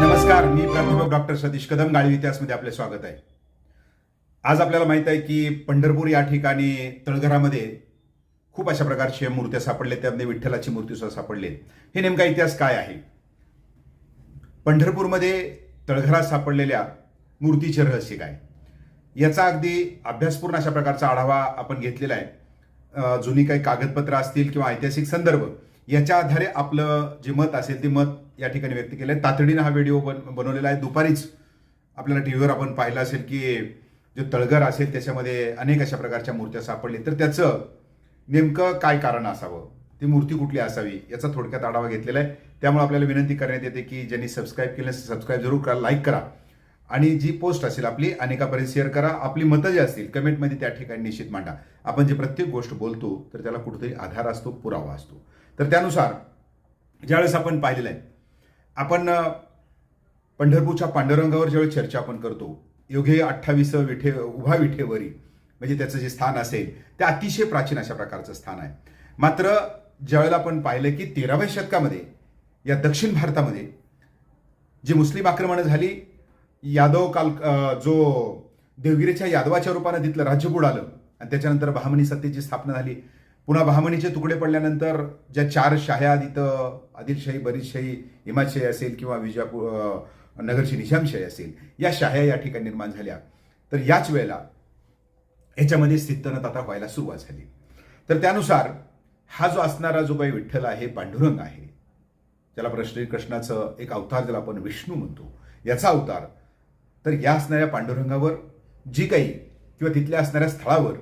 नमस्कार मी प्राध्यापक डॉक्टर सतीश कदम गाळी इतिहासमध्ये आपले स्वागत आहे. आज आपल्याला माहीत आहे की पंढरपूर या ठिकाणी तळघरामध्ये खूप अशा प्रकारच्या मूर्त्या सापडल्या त्यामध्ये विठ्ठलाची मूर्ती सुद्धा सापडली. हे नेमका इतिहास काय आहे? पंढरपूरमध्ये तळघरात सापडलेल्या मूर्तीचे रहस्य काय? याचा अगदी अभ्यासपूर्ण अशा प्रकारचा आढावा आपण घेतलेला आहे. जुनी काही कागदपत्र असतील किंवा ऐतिहासिक संदर्भ याच्या आधारे आपलं जे मत असेल ते मत या ठिकाणी व्यक्त केलं आहे तातडीनं हा व्हिडिओ बन बनवलेला आहे. दुपारीच आपल्याला टी व्हीवर आपण पाहिलं असेल की जो तळघर असेल त्याच्यामध्ये अनेक अशा प्रकारच्या मूर्त्या सापडली तर त्याचं नेमकं काय कारण असावं? ती मूर्ती कुठली असावी? याचा थोडक्यात आढावा घेतलेला आहे. त्यामुळे आपल्याला विनंती करण्यात येते की ज्यांनी सबस्क्राईब केलं सबस्क्राईब जरूर करा लाईक करा. आणि जी पोस्ट असेल आपली अनेकापर्यंत शेअर करा. आपली मतं जी असतील कमेंटमध्ये त्या ठिकाणी निश्चित मांडा. आपण जी प्रत्येक गोष्ट बोलतो तर त्याला कुठेतरी आधार असतो पुरावा असतो. तर त्यानुसार ज्यावेळेस आपण पाहिलेलं आहे आपण पंढरपूरच्या पांडुरंगावर ज्यावेळी चर्चा आपण करतो योगे अठ्ठावीस विठे उभा विठेवरी म्हणजे त्याचं जे स्थान असेल ते अतिशय प्राचीन अशा प्रकारचं स्थान आहे. मात्र ज्यावेळेला आपण पाहिलं की तेराव्या शतकामध्ये या दक्षिण भारतामध्ये जी मुस्लिम आक्रमणं झाली यादव काल जो देवगिरीच्या यादवाच्या रूपानं तिथलं राज्य बुडालं आणि त्याच्यानंतर बहामनी सत्तेची स्थापना झाली. पुन्हा बहामनीचे तुकडे पडल्यानंतर ज्या चार शाह्या तिथं आदिलशाही बरीचशाही हिमाशाही असेल किंवा विजापूर नगरची निजामशाही असेल या शाह्या या ठिकाणी निर्माण झाल्या. तर याच वेळेला याच्यामध्ये स्थितनत आता व्हायला सुरुवात झाली. तर त्यानुसार हा जो असणारा जो काही विठ्ठल आहे पांडुरंग आहे ज्याला प्रश्न कृष्णाचं एक अवतार ज्याला आपण विष्णू म्हणतो याचा अवतार तर या असणाऱ्या पांडुरंगावर जी काही किंवा तिथल्या असणाऱ्या स्थळावर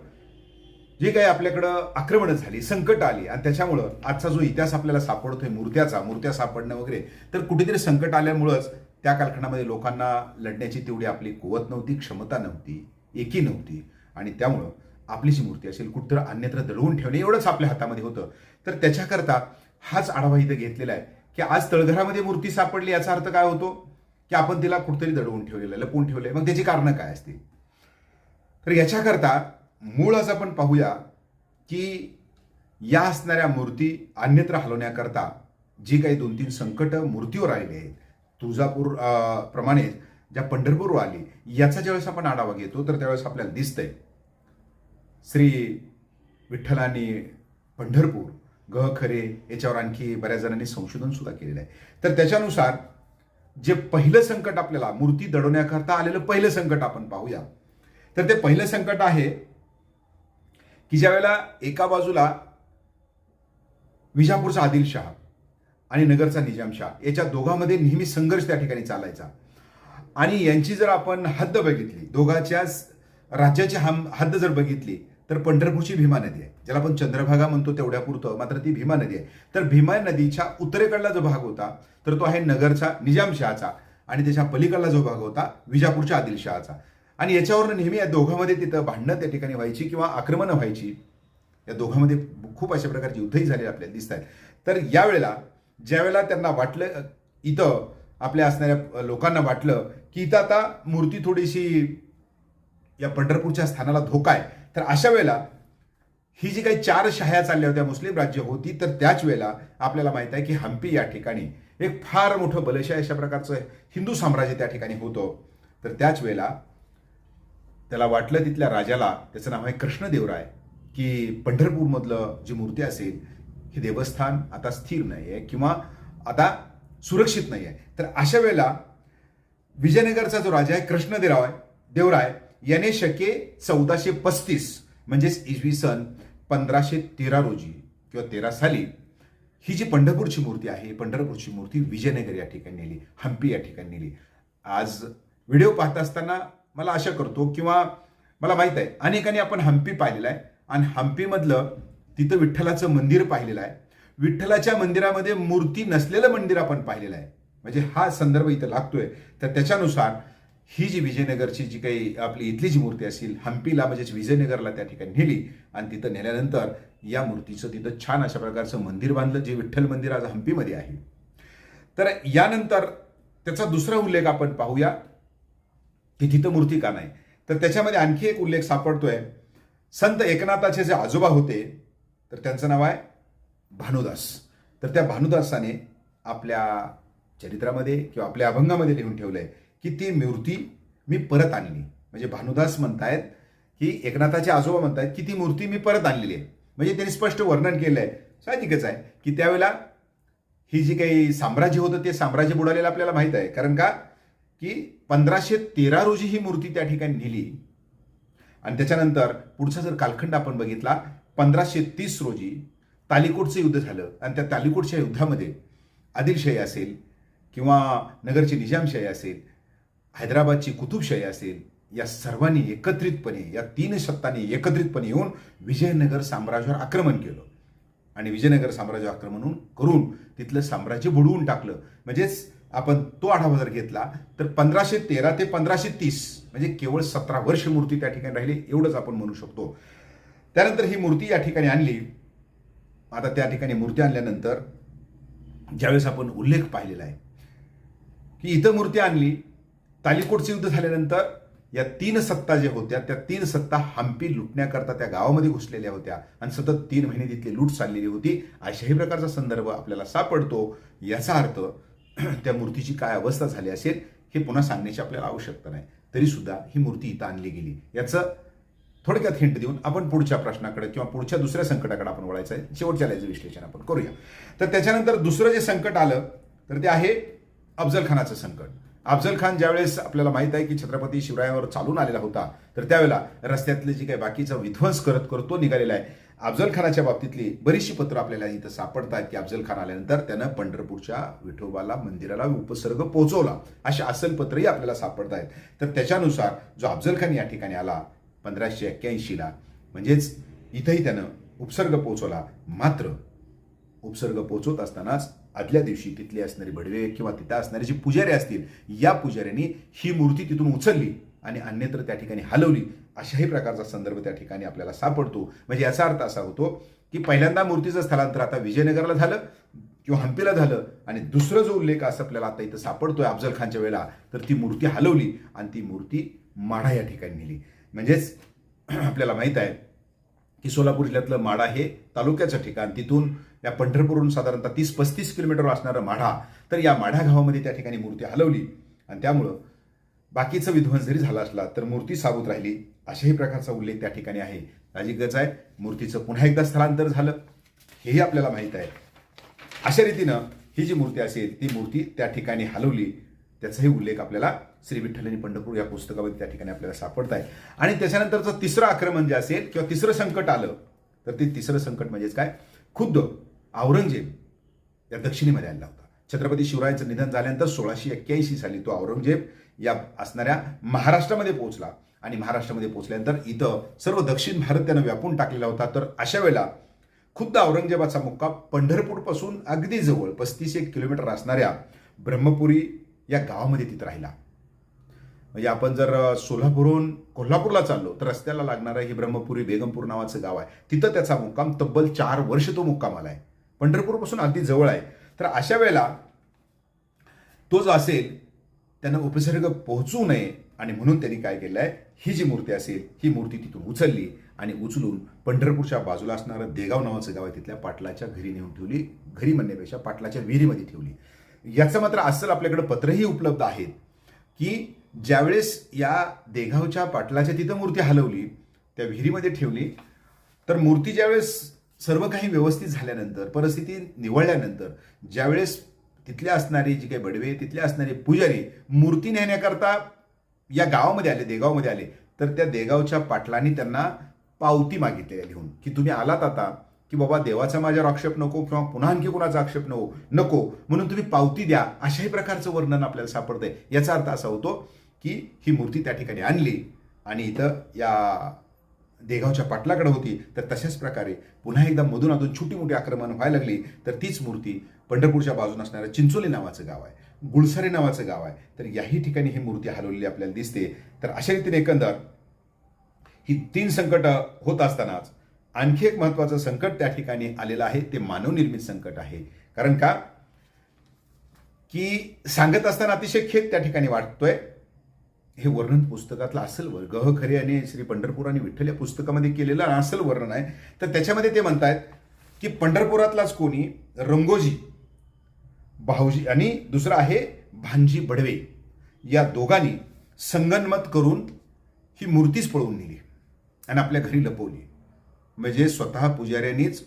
जी काही आपल्याकडं आक्रमणं झाली संकट आली आणि त्याच्यामुळं आजचा जो इतिहास आपल्याला सापडतोय मूर्त्याचा मूर्त्या सापडणं वगैरे तर कुठेतरी संकट आल्यामुळंच त्या कालखंडामध्ये लोकांना लढण्याची तेवढी आपली कुवत नव्हती क्षमता नव्हती एकी नव्हती. आणि त्यामुळं आपली जी मूर्ती असेल कुठं अन्यत्र दडवून ठेवणे एवढंच आपल्या हातामध्ये होतं. तर त्याच्याकरता हाच आढावा इथं घेतलेला आहे की आज तळघरामध्ये मूर्ती सापडली याचा अर्थ काय होतो? की आपण तिला कुठतरी दडवून ठेवलेलं आहे लपवून ठेवलंय. मग त्याची कारणं काय असतील? तर याच्याकरता मूळ असं आपण पाहूया की या असणाऱ्या मूर्ती अन्यत्र हलवण्याकरता जी काही दोन तीन संकट मूर्तीवर आलेली आहेत तुळजापूर प्रमाणेच प्रमाणे ज्या पंढरपूरवर आली याचा ज्यावेळेस आपण आढावा घेतो तर त्यावेळेस आपल्याला दिसतंय श्री विठ्ठलाने पंढरपूर ग खरे याच्यावर आणखी बऱ्याच जणांनी संशोधन सुद्धा केलेलं आहे. तर त्याच्यानुसार जे पहिलं संकट आपल्याला मूर्ती दडवण्याकरता आलेलं पहिलं संकट आपण पाहूया. तर ते पहिलं संकट आहे की ज्या वेळेला एका बाजूला विजापूरचा आदिलशाह आणि नगरचा निजामशाह याच्या दोघांमध्ये नेहमी संघर्ष त्या ठिकाणी चालायचा. आणि यांची जर आपण हद्द बघितली दोघाच्या राज्याची हम हद्द जर बघितली तर पंढरपूरची भीमा नदी आहे. ज्याला आपण चंद्रभागा म्हणतो तेवढ्यापुरतं मात्र ती भीमा नदी आहे. तर भीमा नदीच्या उत्तरेकडला जो भाग होता तर तो आहे नगरचा निजामशहाचा आणि त्याच्या पलीकडला जो भाग होता विजापूरच्या आदिलशहाचा. आणि याच्यावरून नेहमी या दोघांमध्ये तिथं भांडणं त्या ठिकाणी व्हायची किंवा आक्रमणं व्हायची. या दोघांमध्ये खूप अशा प्रकारची युद्धही झालेली आपल्याला दिसत आहेत. तर यावेळेला ज्यावेळेला त्यांना वाटलं इथं आपल्या असणाऱ्या लोकांना वाटलं की इथं आता मूर्ती थोडीशी या पंढरपूरच्या स्थानाला धोका आहे. तर अशा वेळेला ही जी काही चार शाह्या चालल्या होत्या मुस्लिम राज्य होती तर त्याच वेळेला आपल्याला माहीत आहे की हम्पी या ठिकाणी एक फार मोठं बलशाही अशा प्रकारचं हिंदू साम्राज्य त्या ठिकाणी होतं. तर त्याच वेळेला त्याला वाटलं तिथल्या राजाला त्याचं नाव आहे कृष्णदेवराय की पंढरपूरमधलं जी मूर्ती असेल हे देवस्थान आता स्थिर नाही आहे किंवा आता सुरक्षित नाही आहे. तर अशा वेळेला विजयनगरचा जो राजा आहे कृष्णदेवराय देवराय याने शके चौदाशे पस्तीस म्हणजेच इसवी सन पंधराशे तेरा रोजी किंवा तेरा साली ही जी पंढरपूरची मूर्ती आहे पंढरपूरची मूर्ती विजयनगर या ठिकाणी नेली हम्पी या ठिकाणी नेली. आज व्हिडिओ पाहत असताना मला आशा करतो किंवा मला माहीत आहे अनेकांनी आपण हम्पी पाहिलेलं आहे आणि हम्पीमधलं तिथं विठ्ठलाचं मंदिर पाहिलेलं आहे. विठ्ठलाच्या मंदिरामध्ये मूर्ती नसलेलं मंदिर आपण पाहिलेलं आहे. म्हणजे हा संदर्भ इथं लागतोय. तर त्याच्यानुसार ही जी विजयनगरची जी काही आपली इथली जी मूर्ती असेल हम्पीला म्हणजेच विजयनगरला त्या ठिकाणी नेली आणि तिथं नेल्यानंतर या मूर्तीचं तिथं छान अशा प्रकारचं मंदिर बांधलं जे विठ्ठल मंदिर आज हम्पीमध्ये आहे. तर यानंतर त्याचा दुसरा उल्लेख आपण पाहूया. की तिथं मूर्ती का नाही? तर त्याच्यामध्ये आणखी एक उल्लेख सापडतोय. संत एकनाथाचे जे आजोबा होते तर त्यांचं नाव आहे भानुदास. तर त्या भानुदासाने आपल्या चरित्रामध्ये किंवा आपल्या अभंगामध्ये लिहून ठेवलं आहे की ती मूर्ती मी परत आणली. म्हणजे भानुदास म्हणतायत की एकनाथाचे आजोबा म्हणतायत की ती मूर्ती मी परत आणलेली आहे. म्हणजे त्यांनी स्पष्ट वर्णन केलं आहे साहजिकच आहे की त्यावेळेला ही जी काही साम्राज्य होतं ते साम्राज्य बुडालेलं आपल्याला माहीत आहे. कारण का? की पंधराशे तेरा रोजी ही मूर्ती त्या ठिकाणी नेली. आणि त्याच्यानंतर पुढचा जर कालखंड आपण बघितला पंधराशे तीस रोजी तालिकोटचं युद्ध झालं. आणि त्या तालिकोटच्या युद्धामध्ये आदिलशाही असेल किंवा नगरची निजामशाही असेल हैदराबादची कुतुबशाही असेल या सर्वांनी एकत्रितपणे या तीन सत्तांनी एकत्रितपणे येऊन विजयनगर साम्राज्यावर आक्रमण केलं. आणि विजयनगर साम्राज्य आक्रमण करून तिथलं साम्राज्य बुडवून टाकलं. म्हणजेच आपण तो आढावा जर घेतला तर पंधराशे तेरा ते पंधराशे तीस म्हणजे केवळ सतरा वर्ष मूर्ती त्या ठिकाणी राहिली एवढंच आपण म्हणू शकतो. त्यानंतर ही मूर्ती या ठिकाणी आणली. आता त्या ठिकाणी मूर्ती आणल्यानंतर ज्यावेळेस आपण उल्लेख पाहिलेला आहे की इथं मूर्ती आणली तालिकोटचे युद्ध झाल्यानंतर या तीन सत्ता ज्या होत्या त्या तीन सत्ता हम्पी लुटण्याकरता त्या गावामध्ये घुसलेल्या होत्या आणि सतत तीन महिने तिथली लूट चाललेली होती. अशाही प्रकारचा संदर्भ आपल्याला सापडतो. याचा अर्थ त्या मूर्तीची काय अवस्था झाली असेल हे पुन्हा सांगण्याची आपल्याला आवश्यकता नाही. तरी सुद्धा ही मूर्ती इथं आणली गेली. याचं थोडक्यात हिंट देऊन आपण पुढच्या प्रश्नाकडे किंवा पुढच्या दुसऱ्या संकटाकडे आपण वळायचं आहे. शेवटच्या लाईचं विश्लेषण आपण करूया. तर त्याच्यानंतर दुसरं जे संकट आलं तर ते आहे अफजल खानाचं संकट. अफजल खान ज्यावेळेस आपल्याला माहीत आहे की छत्रपती शिवरायावर चालून आलेला होता तर त्यावेळेला रस्त्यातले जे काही बाकीचा विध्वंस करत करत तो निघालेला आहे. अफजल खानाच्या बाबतीतली बरीचशी पत्र आपल्याला इथं सापडतात की अफजल खान आल्यानंतर त्यानं पंढरपूरच्या विठोबाला मंदिराला उपसर्ग पोहोचवला. अशी असल पत्रही आपल्याला सापडत आहेत. तर त्याच्यानुसार जो अफजल खान या ठिकाणी आला पंधराशे एक्क्याऐंशीला म्हणजेच इथंही त्यानं उपसर्ग पोहोचवला. मात्र उपसर्ग पोहोचवत असतानाच आदल्या दिवशी तिथले असणारे बडवे किंवा तिथं असणारे जे पुजारी असतील या पुजाऱ्यांनी ही मूर्ती तिथून उचलली आणि अन्यत्र त्या ठिकाणी हलवली. अशाही प्रकारचा संदर्भ त्या ठिकाणी आपल्याला सापडतो. म्हणजे याचा अर्थ असा होतो की पहिल्यांदा मूर्तीचं स्थलांतर आता विजयनगरला झालं किंवा हम्पीला झालं आणि दुसरं जो उल्लेख असं आपल्याला आता इथं सापडतोय अफजल खानच्या वेळेला तर ती मूर्ती हलवली आणि ती मूर्ती माढा या ठिकाणी नेली. म्हणजेच आपल्याला माहीत आहे की सोलापूर जिल्ह्यातलं माढा हे तालुक्याचं ठिकाण. तिथून या पंढरपूरहून साधारणतः तीस पस्तीस किलोमीटरवर असणारं माढा तर या माढा गावामध्ये त्या ठिकाणी मूर्ती हलवली. आणि त्यामुळं बाकीचं विध्वंस जरी झाला असला तर मूर्ती साबूत राहिली. अशाही प्रकारचा उल्लेख त्या ठिकाणी आहे. साहजिकच आहे. मूर्तीचं पुन्हा एकदा स्थलांतर झालं. हेही आपल्याला माहीत आहे. अशा रीतीनं ही जी मूर्ती असेल ती मूर्ती त्या ठिकाणी हलवली. त्याचाही उल्लेख आपल्याला श्री विठ्ठल आणि पंढरपूर या पुस्तकामध्ये त्या ठिकाणी आपल्याला सापडत आहे आणि त्याच्यानंतरचं तिसरं आक्रमण जे असेल किंवा तिसरं संकट आलं तर ते तिसरं संकट म्हणजेच काय? खुद्द औरंगजेब या दक्षिणेमध्ये आलेला होता. छत्रपती शिवरायांचं निधन झाल्यानंतर सोळाशे एक्क्याऐंशी साली तो औरंगजेब या असणाऱ्या महाराष्ट्रामध्ये पोहोचला. आणि महाराष्ट्रामध्ये पोहोचल्यानंतर इथं सर्व दक्षिण भारत त्यानं व्यापून टाकलेला होता. तर अशा वेळेला खुद्द औरंगजेबाचा मुक्का पंढरपूरपासून अगदी जवळ पस्तीस एक किलोमीटर असणाऱ्या ब्रह्मपुरी या गावामध्ये तिथं राहिला. म्हणजे आपण जर सोलापूरहून कोल्हापूरला चाललो तर रस्त्याला लागणारं हे ब्रह्मपुरी बेगमपूर नावाचं गाव आहे. तिथं त्याचा मुक्काम तब्बल चार वर्ष तो मुक्काम आला आहे. पंढरपूरपासून अगदी जवळ आहे. तर अशा वेळेला तो जो असेल त्यांना उपसर्ग पोहोचू नये आणि म्हणून त्यांनी काय केलं आहे ही जी मूर्ती असेल ही मूर्ती तिथून उचलली आणि उचलून पंढरपूरच्या बाजूला असणारं देगाव नावाचं गाव आहे तिथल्या पाटलाच्या घरी नेऊन ठेवली घरी म्हणण्यापेक्षा पाटलाच्या विहिरीमध्ये ठेवली. याचं मात्र अस्सल आपल्याकडे पत्रही उपलब्ध आहेत की ज्यावेळेस या देगावच्या पाटलाच्या तिथं मूर्ती हलवली त्या विहिरीमध्ये ठेवली तर मूर्ती ज्यावेळेस सर्व काही व्यवस्थित झाल्यानंतर परिस्थिती निवळल्यानंतर ज्यावेळेस तिथल्या असणारी जी काही बडवे तिथले असणारे पुजारी मूर्ती नेण्याकरता या गावामध्ये आले देगावमध्ये आले तर त्या देगावच्या पाटलांनी त्यांना पावती मागितली आहे लिहून की तुम्ही आलात आता की बाबा देवाचा माझ्यावर आक्षेप नको किंवा पुन्हा आणखी कुणाचा आक्षेप नको नको म्हणून तुम्ही पावती द्या अशाही प्रकारचं वर्णन आपल्याला सापडतंय याचा अर्थ असा होतो की ही मूर्ती त्या ठिकाणी आणली. आणि इथं या देगावच्या पाटलाकडे होती. तर तशाच प्रकारे पुन्हा एकदा मधून अधून छोटी मोठी आक्रमण व्हायला लागली. तर तीच मूर्ती पंढरपूरच्या बाजून असणारं चिंचोली नावाचं गाव आहे. गुळसरे नावाचं गाव आहे. तर याही ठिकाणी ही मूर्ती हलवलेली आपल्याला दिसते. तर अशा रीतीने एकंदर ही तीन संकट होत असतानाच आणखी एक महत्वाचं संकट त्या ठिकाणी आलेलं आहे. ते मानवनिर्मित संकट आहे. कारण का? की सांगत असताना अतिशय खेद त्या ठिकाणी वाटतोय. हे वर्णन पुस्तकातलं असल वर गह खरे आणि श्री पंढरपूर आणि विठ्ठल या पुस्तकामध्ये केलेलं असल वर्णन आहे. तर त्याच्यामध्ये ते म्हणतायत की पंढरपुरातलाच कोणी? रंगोजी भाऊजी आणि दुसरं आहे भांजी बडवे. या दोघांनी संगनमत करून ही मूर्तीच पळवून नेली आणि आपल्या घरी लपवली. म्हणजे स्वतः पुजाऱ्यांनीच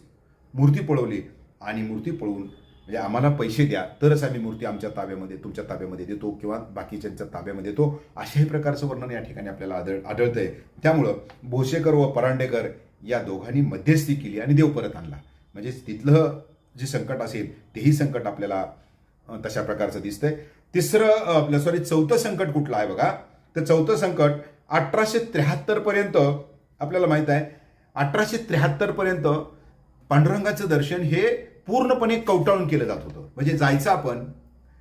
मूर्ती पळवली आणि मूर्ती पळवून म्हणजे आम्हाला पैसे द्या तरच आम्ही मूर्ती आमच्या ताब्यामध्ये तुमच्या ताब्यामध्ये देतो किंवा बाकीच्यांच्या ताब्यामध्ये देतो. अशाही प्रकारचं वर्णन या ठिकाणी आपल्याला आढळ आढळतंय. त्यामुळं भोसेकर व परांडेकर या दोघांनी मध्यस्थी केली आणि देव परत आणला. म्हणजे तिथलं जे संकट असेल तेही संकट आपल्याला तशा प्रकारचं दिसतंय. तिसरं आपलं सॉरी चौथं संकट कुठलं आहे बघा? तर चौथं संकट अठराशे त्र्याहत्तर पर्यंत आपल्याला माहीत आहे. अठराशे त्र्याहत्तर पर्यंत पांडुरंगाचं दर्शन हे पूर्णपणे कवटाळून केलं जात होतं. म्हणजे जायचं आपण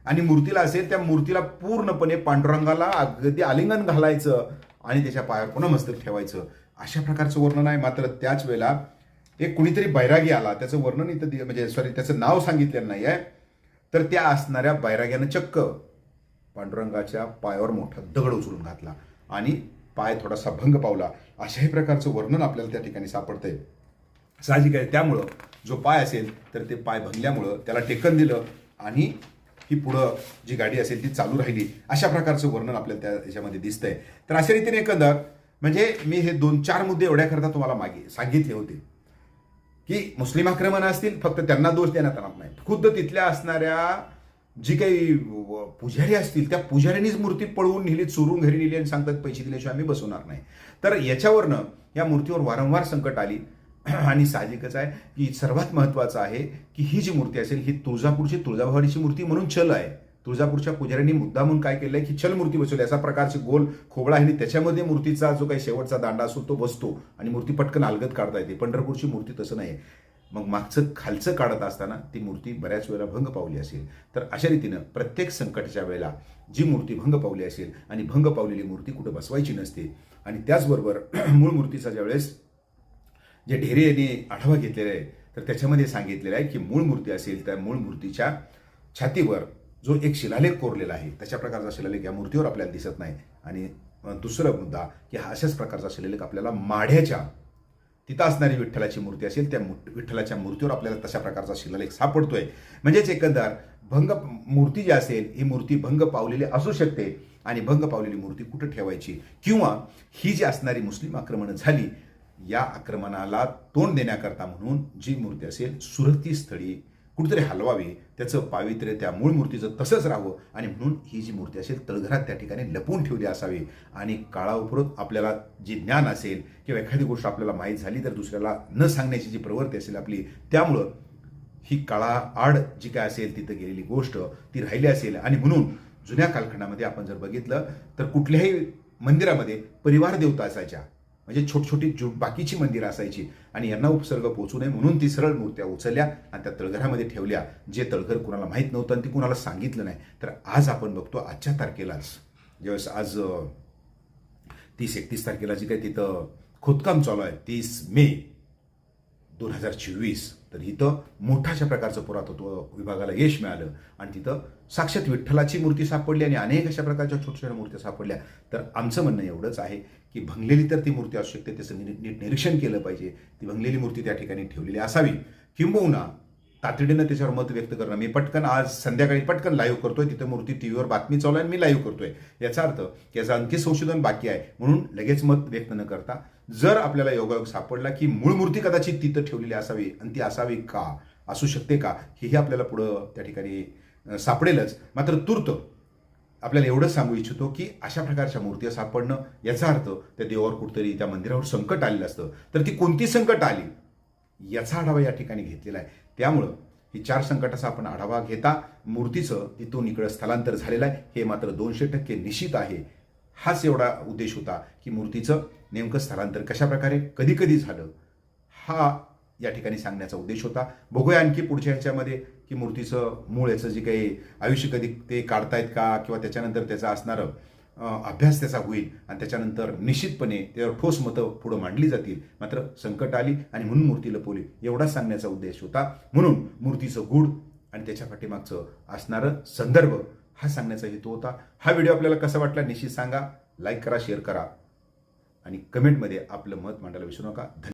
आणि मूर्तीला असेल त्या मूर्तीला पूर्णपणे पांडुरंगाला अगदी आलिंगन घालायचं आणि त्याच्या पायावर पुन्हा मस्तक ठेवायचं. अशा प्रकारचं वर्णन आहे. मात्र त्याच वेळेला एक कुणीतरी बैरागी आला. त्याचं वर्णन इथं दि- म्हणजे सॉरी त्याचं नाव सांगितलेलं नाही आहे तर त्या असणाऱ्या बैराग्यानं चक्क पांडुरंगाच्या पायावर मोठा दगड उचलून घातला आणि पाय थोडासा भंग पावला. अशाही प्रकारचं वर्णन आपल्याला त्या ठिकाणी सापडतंय. साहजिक आहे. त्यामुळं जो पाय असेल तर ते पाय भंगल्यामुळं त्याला टेकन दिलं आणि ही पुढं जी गाडी असेल ती चालू राहिली. अशा प्रकारचं वर्णन आपल्याला त्या याच्यामध्ये दिसतंय. तर अशा रीतीने एकंदर म्हणजे मी हे दोन चार मुद्दे एवढ्याकरता तुम्हाला मागे सांगितले होते. की मुस्लिम आक्रमण असतील फक्त त्यांना दोष देण्यात येणार नाही. खुद्द तिथल्या असणाऱ्या जी काही व- पुजारी असतील त्या पुजाऱ्यांनीच मूर्ती पळवून नेली चोरून घरी नेली आणि सांगतात पैसे दिल्याशिवाय आम्ही बसवणार नाही. तर याच्यावरनं या मूर्तीवर वारंवार संकट आली. आणि साहजिकच आहे की सर्वात महत्वाचं आहे की ही जी मूर्ती असेल ही तुळजापूरची तुळजाभवानीची मूर्ती म्हणून छल आहे. तुळजापूरच्या पुजाऱ्यांनी मुद्दा म्हणून काय केलंय की छल मूर्ती बसवली. असा प्रकारची गोल खोबळा आहे आणि त्याच्यामध्ये मूर्तीचा जो काही शेवटचा दांडा असतो तो बसतो आणि मूर्ती पटकन अलगत काढता येते. पंढरपूरची मूर्ती तसं नाही. मग मागचं खालचं काढत असताना ती मूर्ती बऱ्याच वेळेला भंग पावली असेल. तर अशा रीतीनं प्रत्येक संकटाच्या वेळेला जी मूर्ती भंग पावली असेल आणि भंग पावलेली मूर्ती कुठं बसवायची नसते. आणि त्याचबरोबर मूळ मूर्तीचा ज्यावेळेस जे ढेरे यांनी आढावा घेतलेला आहे तर त्याच्यामध्ये सांगितलेलं आहे की मूळ मूर्ती असेल त्या मूळ मूर्तीच्या छातीवर जो एक शिलालेख कोरलेला आहे तशा प्रकारचा शिलालेख या मूर्तीवर आपल्याला दिसत नाही. आणि दुसरा मुद्दा की हा अशाच प्रकारचा शिलालेख आपल्याला माढ्याच्या तिथं असणारी विठ्ठलाची मूर्ती असेल त्या विठ्ठलाच्या मूर्तीवर आपल्याला तशा प्रकारचा शिलालेख सापडतोय. म्हणजेच एकंदर भंग मूर्ती जी असेल ही मूर्ती भंग पावलेली असू शकते आणि भंग पावलेली मूर्ती कुठं ठेवायची? किंवा ही जी असणारी मुस्लिम आक्रमणं झाली या आक्रमणाला तोंड देण्याकरता म्हणून जी मूर्ती असेल सुरती स्थळी कुठेतरी हलवावी त्याचं पावित्र्य त्या मूळ मूर्तीचं तसंच राहावं आणि म्हणून ही जी मूर्ती असेल तळघरात त्या ठिकाणी लपवून ठेवली असावी. आणि काळाउपरत आपल्याला जे ज्ञान असेल किंवा एखादी गोष्ट आपल्याला माहीत झाली तर दुसऱ्याला न सांगण्याची जी प्रवृत्ती असेल आपली त्यामुळं ही काळा आड जी काय असेल तिथं गेलेली गोष्ट ती राहिली असेल. आणि म्हणून जुन्या कालखंडामध्ये आपण जर बघितलं तर कुठल्याही मंदिरामध्ये परिवार देवता असायच्या. म्हणजे छोट छोटी जो बाकीची मंदिरं असायची. आणि यांना उपसर्ग पोचू नये म्हणून ती सरळ मूर्त्या उचलल्या आणि त्या तळघरामध्ये ठेवल्या. जे तळघर कुणाला माहीत नव्हतं आणि ती कुणाला सांगितलं नाही. तर आज आपण बघतो आजच्या तारखेलाच. ज्यावेळेस आज तीस एकतीस तारखेला जी काही तिथं खोदकाम चालू आहे तीस मे दोन हजार चोवीस. तर इथं मोठ्याशा प्रकारचं पुरातत्व विभागाला यश मिळालं आणि तिथं साक्षात विठ्ठलाची मूर्ती सापडली आणि अनेक अशा प्रकारच्या छोट्या छोट्या मूर्त्या सापडल्या. तर आमचं म्हणणं एवढंच आहे की भंगलेली तर ती मूर्ती असू शकते त्याचं नीट निरीक्षण केलं पाहिजे. ती भंगलेली मूर्ती त्या ठिकाणी ठेवलेली असावी. किंबहुना तातडीनं त्याच्यावर मत व्यक्त करणं. मी पटकन आज संध्याकाळी पटकन लाईव्ह करतोय. तिथं मूर्ती टी व्हीवर बातमी चालू आहे आणि मी लाईव्ह करतोय. याचा अर्थ की याचं आणखी संशोधन बाकी आहे. म्हणून लगेच मत व्यक्त न करता जर आपल्याला योगायोग सापडला की मूळ मूर्ती कदाचित तिथं ठेवलेली असावी आणि ती असावी का? असू शकते का? हेही आपल्याला पुढं त्या ठिकाणी सापडेलच. मात्र तूर्त आपल्याला एवढंच सांगू इच्छितो की अशा प्रकारच्या मूर्ती सापडणं याचा अर्थ त्या देवावर कुठतरी त्या मंदिरावर संकट आलेलं असतं. तर ती कोणती संकट आली? याचा आढावा या ठिकाणी घेतलेला आहे. त्यामुळं ही चार संकटाचा आपण आढावा घेता. मूर्तीचं तिथून इकडं स्थलांतर झालेलं आहे. हे मात्र दोनशे टक्के निश्चित आहे. हाच एवढा उद्देश होता की मूर्तीचं नेमकं स्थलांतर कशा प्रकारे कधी कधी झालं हा या ठिकाणी सांगण्याचा उद्देश होता. बघूया आणखी पुढच्या ह्याच्यामध्ये की मूर्तीचं मूळ याचं जे काही आयुष्य कधी ते काढतायत का किंवा त्याच्यानंतर त्याचा असणारं अभ्यास त्याचा होईल आणि त्याच्यानंतर निश्चितपणे त्यावर ठोस मतं पुढं मांडली जातील. मात्र संकट आली आणि म्हणून मूर्ती लपवली एवढाच सांगण्याचा उद्देश होता. म्हणून मूर्तीचं गुढ आणि त्याच्या पाठीमागचं असणारं संदर्भ हा सांगण्याचा हेतू होता. हा व्हिडिओ आपल्याला कसा वाटला निश्चित सांगा. लाईक करा शेअर करा. आणि कमेंटमध्ये आपलं मत मांडायला विसरू नका. धन्यवाद.